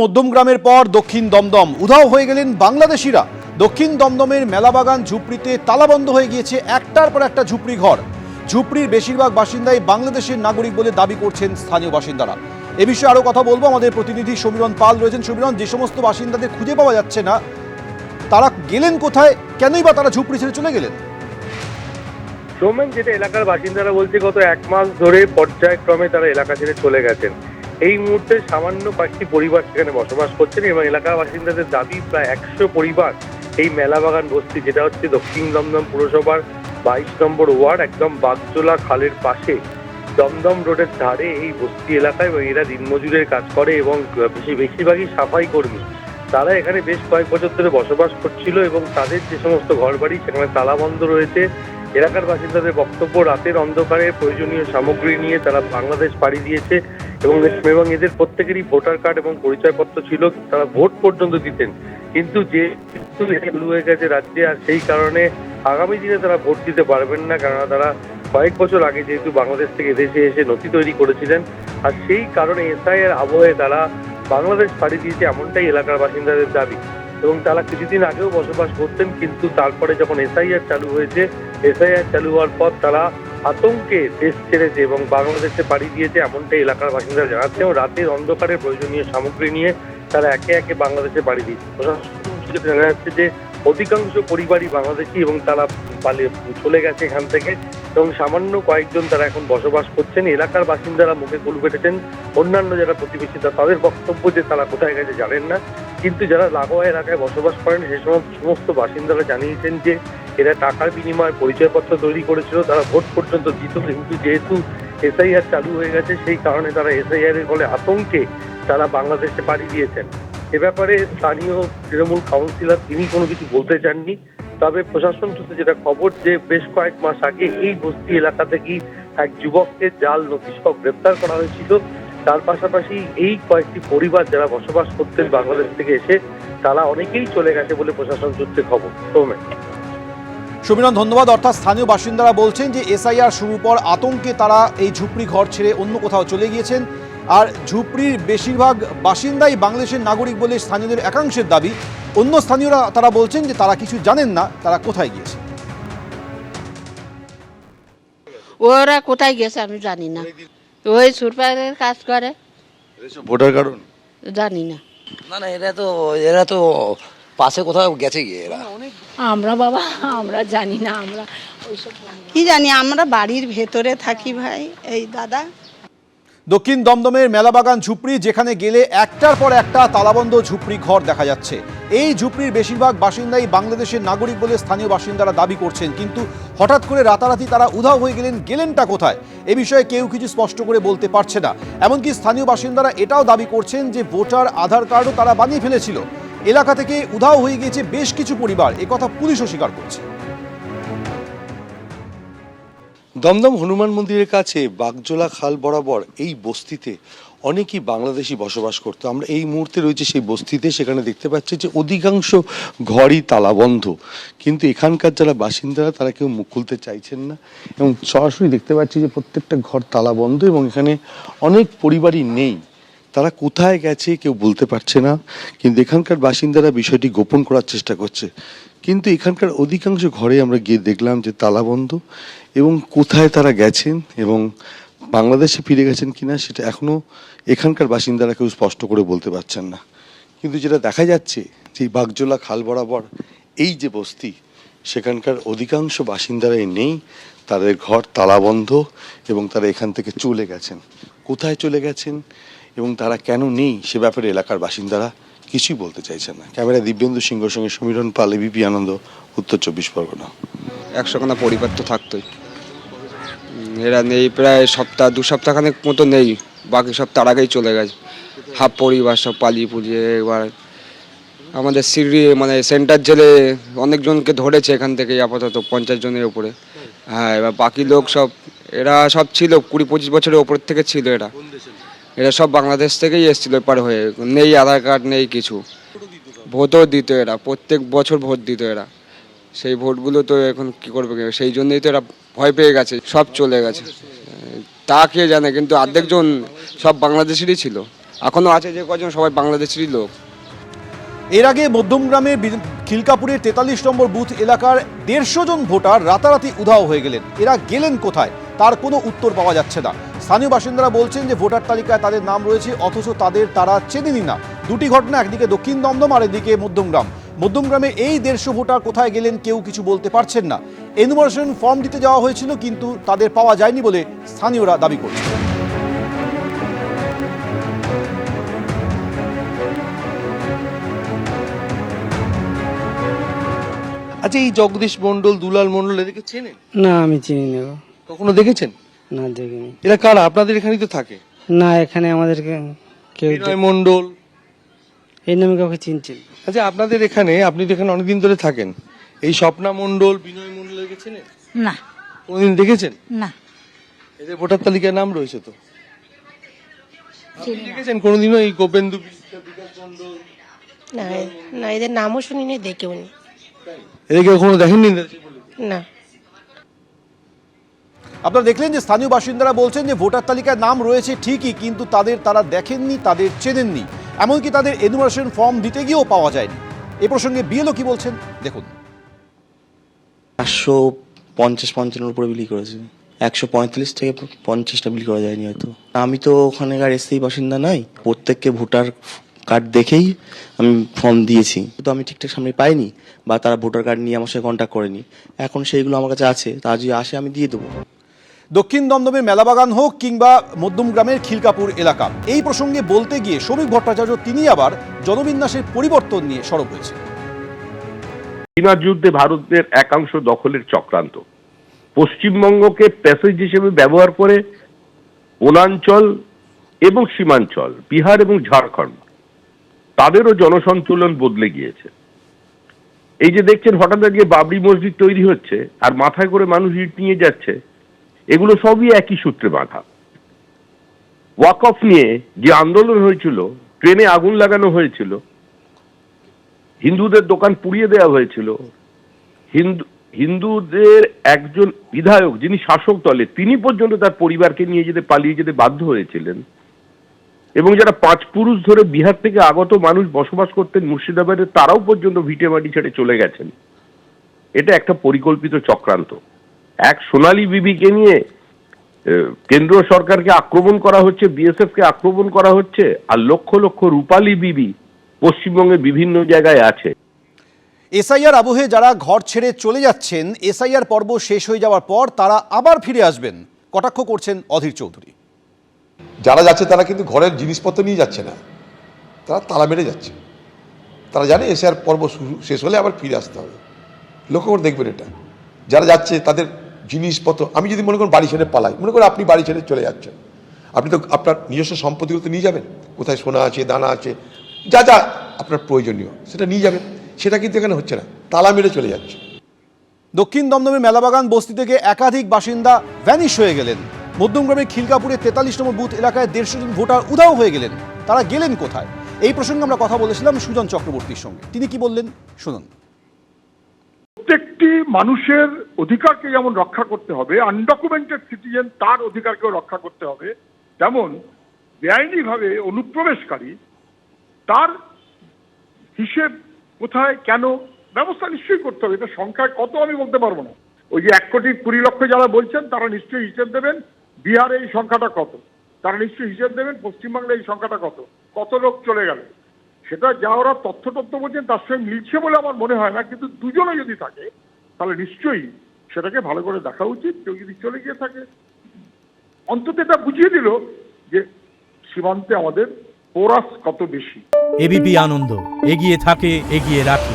মধ্যমগ্রামের পর দক্ষিণ দমদম। উধাও হয়ে গেলেন বাংলাদেশিরা। দক্ষিণ দমদমের মেলাবাগান ঝুপড়িতে তালাবন্ধ হয়ে গিয়েছে একটার পর একটা ঝুপড়ি ঘর। ঝুপড়ির বেশিরভাগ বাসিন্দাই বাংলাদেশের নাগরিক বলে দাবি করছেন স্থানীয় বাসিন্দারা। এ বিষয়ে আরও কথা বলব। আমাদের প্রতিনিধি সমীরণ পাল রয়েছেন। সমীরণ, যে সমস্ত বাসিন্দাদের খুঁজে পাওয়া যাচ্ছে না, তারা গেলেন কোথায়? কেনই বা তারা ঝুপড়ি ছেড়ে চলে গেলেন? সৌমেন যেটা এলাকার বাসিন্দারা বলছে, গত এক মাস ধরে পর্যায়ক্রমে তারা এলাকা ছেড়ে চলে গেছেন। এই মুহূর্তে সামান্য কয়েকটি পরিবার সেখানে বসবাস করছেন এবং এলাকার বাসিন্দাদের দাবি প্রায় একশো পরিবার এই মেলাবাগান বস্তি, যেটা হচ্ছে দক্ষিণ দমদম পুরসভার বাইশ নম্বর ওয়ার্ড, একদম বাগজোলা খালের পাশে দমদম রোডের ধারে এই বস্তি এলাকায় এবং এরা দিনমজুরের কাজ করে এবং বেশি, বেশিরভাগই সাফাই কর্মী। তারা এখানে বেশ কয়েক বছর ধরে বসবাস করছিল এবং তাদের যে সমস্ত ঘরবাড়ি, সেখানে তালাবন্ধ রয়েছে। এলাকার বাসিন্দাদের বক্তব্য, রাতের অন্ধকারে প্রয়োজনীয় সামগ্রী নিয়ে তারা বাংলাদেশ পাড়ি দিয়েছে। এবং এবং এদের প্রত্যেকেরই ভোটার কার্ড এবং পরিচয়পত্র ছিল, তারা ভোট পর্যন্ত দিতেন। কিন্তু যে শুরু হয়ে গেছে রাজ্যে আর সেই কারণে আগামী দিনে তারা ভোট দিতে পারবেন না, কেননা তারা কয়েক বছর আগে যেহেতু বাংলাদেশ থেকে এদেশে এসে নথি তৈরি করেছিলেন, আর সেই কারণে এসআইয়ের আবহে তারা বাংলাদেশ পাড়ি দিয়েছে এমনটাই এলাকার বাসিন্দাদের দাবি। এবং তারা কিছুদিন আগেও বসবাস করতেন, কিন্তু তারপরে যখন এসআইআর চালু হয়েছে, এসআইআর চালু হওয়ার পর তারা আতঙ্কে দেশ ছেড়েছে এবং বাংলাদেশে পাড়ি দিয়েছে এমনটাই এলাকার বাসিন্দারা জানাচ্ছে এবং রাতের অন্ধকারে প্রয়োজনীয় সামগ্রী নিয়ে তারা একে একে বাংলাদেশে পাড়ি দিয়েছে প্রশাসন জানা যাচ্ছে যে অধিকাংশ পরিবারই বাংলাদেশি এবং তারা পালিয়ে চলে গেছে এখান থেকে এবং সামান্য কয়েকজন তারা এখন বসবাস করছেন। এলাকার বাসিন্দারা মুখে কুল পেটেছেন অন্যান্য যারা প্রতিবেশীরা তাদের বক্তব্য যে তারা কোথায় গেছে জানেন না। কিন্তু যারা লাগোয়া এলাকায় বসবাস করেন, সে সমস্ত বাসিন্দারা জানিয়েছেন যে এরা টাকার বিনিময়ে পরিচয়পত্র তৈরি করেছিল, তারা ভোট পর্যন্ত দিত কিন্তু যেহেতু এসআইআর চালু হয়ে গেছে, সেই কারণে তারা এসআইআর এর ফলে আতঙ্কে তারা বাংলাদেশে পাড়ি দিয়েছেন। এ ব্যাপারে স্থানীয় তৃণমূল কাউন্সিলর, তিনি কোনো কিছু বলতে চাননি। তবে প্রশাসন সূত্রে যেটা খবর, যে বেশ কয়েক মাস আগে এই বস্তি এলাকা থেকেই এক যুবককে জাল নথি সহ গ্রেপ্তার করা হয়েছিল। তার পাশাপাশি এই কয়েকটি পরিবার যারা বসবাস করতেন বাংলাদেশ থেকে এসে, তারা অনেকেই চলে গেছে বলে প্রশাসন সূত্রে খবর। সৌমেন। সমীরণ ধন্যবাদ। অর্থাৎ স্থানীয় বাসিন্দারা বলছেন যে এসআইআর শুরুর পর আতঙ্কে তারা এই ঝুপড়ি ঘর ছেড়ে অন্য কোথাও চলে গিয়েছেন। আর ঝুপড়ির বেশিরভাগ বাসিন্দাই বাংলাদেশের নাগরিক বলে স্থানীয়দের একাংশের দাবি। অন্য স্থানীয়রা তারা বলছেন যে তারা কিছু জানেন না তারা কোথায় গিয়েছে? ওরা কোথায় গেছে আমি জানি না। ওই সুরপারের কাজ করে। ভোটার কারণ? জানি না। না না এরা তো এরা তো পাশে কোথাও গেছে গিয়ে এরা। আমরা বাবা আমরা জানি না আমরা কি জানি আমরা বাড়ির ভেতরে থাকি ভাই এই দাদা। দক্ষিণ দমদমের মেলাবাগান ঝুপড়ি যেখানে গেলে একটার পর একটা তালাবন্ধ ঝুপড়ি ঘর দেখা যাচ্ছে। এই ঝুপড়ির বেশিরভাগ বাসিন্দাই বাংলাদেশের নাগরিক বলে স্থানীয় বাসিন্দারা দাবি করছেন। কিন্তু হঠাৎ করে রাতারাতি তারা উধাও হয়ে গেলেন গেলেনটা কোথায়? এ বিষয়ে কেউ কিছু স্পষ্ট করে বলতে পারছে না। এমনকি স্থানীয় বাসিন্দারা এটাও দাবি করছেন যে ভোটার আধার কার্ডও তারা বানিয়ে ফেলেছিল। এলাকা থেকে উধাও হয়ে গিয়েছে বেশ কিছু পরিবার। একথা পুলিশও স্বীকার করছে। দমদম হনুমান মন্দিরের কাছে বাগজোলা খাল বরাবর এই বস্তিতে অনেকেই বাংলাদেশি বসবাস করতো। আমরা এই মুহূর্তে রয়েছে সেই বস্তিতে, সেখানে দেখতে পাচ্ছি যে অধিকাংশ ঘরই তালাবন্ধ। কিন্তু এখানকার যারা বাসিন্দারা, তারা কেউ মুখ খুলতে চাইছেন না এবং সরাসরি দেখতে পাচ্ছি যে প্রত্যেকটা ঘর তালাবন্ধ এবং এখানে অনেক পরিবারই নেই। তারা কোথায় গেছে কেউ বলতে পারছে না, কিন্তু এখানকার বাসিন্দারা বিষয়টি গোপন করার চেষ্টা করছে। কিন্তু এখানকার অধিকাংশ ঘরে আমরা গিয়ে দেখলাম যে তালাবন্ধ এবং কোথায় তারা গেছেন এবং বাংলাদেশে ফিরে গেছেন কিনা সেটা এখনও এখানকার বাসিন্দারা কেউ স্পষ্ট করে বলতে পারছেন না। কিন্তু যেটা দেখা যাচ্ছে যে বাগজোলা খাল বরাবর এই যে বস্তি, সেখানকার অধিকাংশ বাসিন্দারাই নেই, তাদের ঘর তালাবন্ধ এবং তারা এখান থেকে চলে গেছেন। কোথায় চলে গেছেন? এবং তারা কেন নেই সে ব্যাপারে এলাকার বাসিন্দারা কিছুই বলতে চাইছেন না। ক্যামেরা দিব্যেন্দু সিংহর সঙ্গে সমীরণ পাল এবিপি আনন্দ, উত্তর চব্বিশ পরগনা। একশোখানা পরিবার তো থাকতোই। এরা নেই প্রায় সপ্তাহ, দু সপ্তাহখানেক মতো নেই, বাকি সব তার আগেই চলে গেছে। হাফ পরিবার সব পালিয়ে পুলিয়ে এবার আমাদের সিরি মানে সেন্টার জেলে অনেকজনকে ধরেছে এখান থেকে আপাতত, পঞ্চাশ জনের উপরে। হ্যাঁ এবার বাকি লোক সব, এরা সব ছিল, কুড়ি পঁচিশ বছরের ওপর থেকে ছিল এরা। এরা সব বাংলাদেশ থেকেই এসেছিল, এপার হয়ে। নেই আধার কার্ড, নেই কিছু। ভোটও দিত এরা, প্রত্যেক বছর ভোট দিত এরা। সেই ভোটগুলো তো এখন কি করবে সেই জন্যই তো এরা ভয় পেয়ে গেছে, সব চলে গেছে। তা কে জানে, কিন্তু অর্ধেকজন সব বাংলাদেশেরই ছিল। এখনও আছে যে কজন সবাই বাংলাদেশেরই লোক। এর আগে মধ্যমগ্রামের বি- খিলকাপুরের তেতাল্লিশ নম্বর বুথ এলাকার দেড়শো জন ভোটার রাতারাতি উধাও হয়ে গেলেন। এরা গেলেন কোথায়? তার কোনো উত্তর পাওয়া যাচ্ছে না। স্থানীয় বাসিন্দারা বলছেন যে ভোটার তালিকায় তাদের নাম রয়েছে অথচ তাদের তারা চেনেনি না। দুটি ঘটনা একদিকে দক্ষিণ দমদম আর এদিকে মধ্যমগ্রাম। মধ্যমগ্রামে এই দেড়শো ভোটার কোথায় গেলেন কেউ কিছু বলতে পারছেন না। এনুমারেশন ফর্ম দিতে যাওয়া হয়েছিল কিন্তু তাদের পাওয়া যায়নি বলে স্থানীয়রা দাবি করছে। আচ্ছা এই জগদীশ মন্ডল দুলাল মন্ডল এদেরকে চেনেন? না আমি চিনি না কখনো দেখেছেন? না দেখিনি। এরা কারা? আপনাদের এখানেই তো থাকে। না এখানে আমাদেরকে কেউ বিনয় মন্ডল এই নামে কাউকে চিনছি না। আচ্ছা আপনাদের এখানে আপনি তো এখানে অনেকদিন ধরে থাকেন। এই স্বপ্না মন্ডল বিনয় মন্ডল এদেরকে চেনেন না। কোনদিন দেখেছেন? না। এদের ভোটার তালিকায় নাম রয়েছে তো? দেখেছেন কোনোদিনও এই গোপেন্দু না না এদের নামও শুনিনি দেখেও নি এদেরকে কখনো দেখেননি? না। আপনারা দেখলেন যে স্থানীয় বাসিন্দারা বলছেন যে ভোটার তালিকায় নাম রয়েছে ঠিকই, কিন্তু তাদের তারা দেখেননি, তাদের চেনেননি। এমনকি তাদের এনুমারেশন ফর্ম দিতে গিয়েও পাওয়া যায়নি। এ প্রসঙ্গে বিএলও কি বলছেন? দেখুন। পাঁচশো পঞ্চাশ পঞ্চান্নর উপরে বিলি করেছে। একশো পঁয়তাল্লিশ থেকে পঞ্চাশটা বিলি করা যায়নি হয়তো। আমি তো ওখানেকার এসেই বাসিন্দা নাই। প্রত্যেককে ভোটার কার্ড দেখেই আমি ফর্ম দিয়েছি। তো আমি ঠিকঠাক সামনে পাইনি বা তারা ভোটার কার্ড নিয়ে আমার সাথে কন্ট্যাক্ট করেনি। এখন সেইগুলো আমার কাছে আছে। তা যদি আসে আমি দিয়ে দেবো। দক্ষিণ দমদমের মেলাবাগান হোক কিংবা মধ্যমগ্রামের খিলকাপুর এলাকা। এই প্রসঙ্গে বলতে গিয়ে শ্রমিক ভট্টাচার্য তিনি আবার জনবিন্যাসের পরিবর্তন নিয়ে সরব হয়েছে চীনা যুদ্ধে ভারতের একাংশ দখলের চক্রান্ত। পশ্চিমবঙ্গকে প্যাসেজ হিসেবে ব্যবহার করে বনাঞ্চল এবং সীমাঞ্চল, বিহার এবং ঝাড়খণ্ড, তাদেরও জনসন্তুলন বদলে গিয়েছে। এই যে দেখছেন হঠাৎ আজকে বাবরি মসজিদ তৈরি হচ্ছে, আর মাথায় করে মানুষ ইট নিয়ে যাচ্ছে এগুলো সবই একই সূত্রে বাঁধা। ওয়াক অফ নিয়ে যে আন্দোলন হয়েছিল, ট্রেনে আগুন লাগানো হয়েছিল, হিন্দুদের দোকান পুড়িয়ে দেওয়া হয়েছিল, হিন্দু, হিন্দুদের একজন বিধায়ক যিনি শাসক দলে, তিনি পর্যন্ত তার পরিবারকে নিয়ে যেতে পালিয়ে যেতে বাধ্য হয়েছিলেন। এবং যারা পাঁচ পুরুষ ধরে বিহার থেকে আগত মানুষ বসবাস করতেন মুর্শিদাবাদে, তারাও পর্যন্ত ভিটে মাটি ছেড়ে চলে গেছেন। এটা একটা পরিকল্পিত চক্রান্ত। এক সোনালী বিবিকে নিয়ে কেন্দ্র সরকারকে আক্রমণ করা হচ্ছে বিএসএফ কে আক্রমণ করা হচ্ছে আর লক্ষ লক্ষ রূপালী বিবি পশ্চিমবঙ্গের বিভিন্ন জায়গায় আছে। এসআইআর আবহে যারা ঘর ছেড়ে চলে যাচ্ছেন এসআইআর পর্ব শেষ হয়ে যাওয়ার পর তারা আবার ফিরে আসবেন। কটাক্ষ করছেন অধীর চৌধুরী। যারা যাচ্ছে তারা কিন্তু ঘরের জিনিসপত্র নিয়ে যাচ্ছে না। তারা তালা মেরে যাচ্ছে। তারা জানে এসে আর পর্ব শুরু শেষ হলে আবার ফিরে আসতে হবে। লক্ষ্য করে দেখবেন এটা। যারা যাচ্ছে তাদের জিনিসপত্র, আমি যদি মনে করুন বাড়ি ছেড়ে পালাই, মনে করুন আপনি বাড়ি ছেড়ে চলে যাচ্ছেন। আপনি তো আপনার নিজস্ব সম্পত্তিগুলো তো নিয়ে যাবেন? কোথায় সোনা আছে, দানা আছে? যা যা আপনার প্রয়োজনীয়, সেটা নিয়ে যাবেন। সেটা কিন্তু এখানে হচ্ছে না, তালা মেরে চলে যাচ্ছে। দক্ষিণ দমদমের মেলাবাগান বস্তি থেকে একাধিক বাসিন্দা ভ্যানিশ হয়ে গেলেন। মধ্যমগ্রামের খিলকাপুরের তেতাল্লিশ নম্বর বুথ এলাকায় দেড়শো জন ভোটার উধাও হয়ে গেলেন। তারা গেলেন কোথায়? এই প্রসঙ্গে আমরা কথা বলেছিলাম সুজন চক্রবর্তীর সঙ্গে। তিনি কি বললেন? শুনুন। প্রত্যেকটি মানুষের অধিকারকে যেমন রক্ষা করতে হবে আনডকুমেন্টেড সিটিজেন তার অধিকারকেও রক্ষা করতে হবে তেমন বেআইনিভাবে অনুপ্রবেশকারী তার হিসেব কোথায়, কেন, ব্যবস্থা নিশ্চয়ই করতে হবে, এটা সংখ্যায় কত আমি বলতে পারব না। ওই যে এক কোটি কুড়ি লক্ষ যারা বলছেন, তারা নিশ্চয়ই হিসেব দেবেন, বিহারে এই সংখ্যাটা কত? তারা নিশ্চয়ই হিসেব দেবেন, পশ্চিমবাংলায় এই সংখ্যাটা কত? কত লোক চলে গেল? সেটা যা ওরা তথ্য তথ্য বলছেন, তার সঙ্গে মিলছে বলে আমার মনে হয় না, কিন্তু দুজনে যদি থাকে তাহলে নিশ্চয়ই সেটাকে ভালো করে দেখা উচিত, কেউ যদি চলে গিয়ে থাকে। অন্তত এটা বুঝিয়ে দিল যে সীমান্তে আমাদের পোরাস কত বেশি। এবিপি আনন্দ, এগিয়ে থাকে, এগিয়ে রাখে।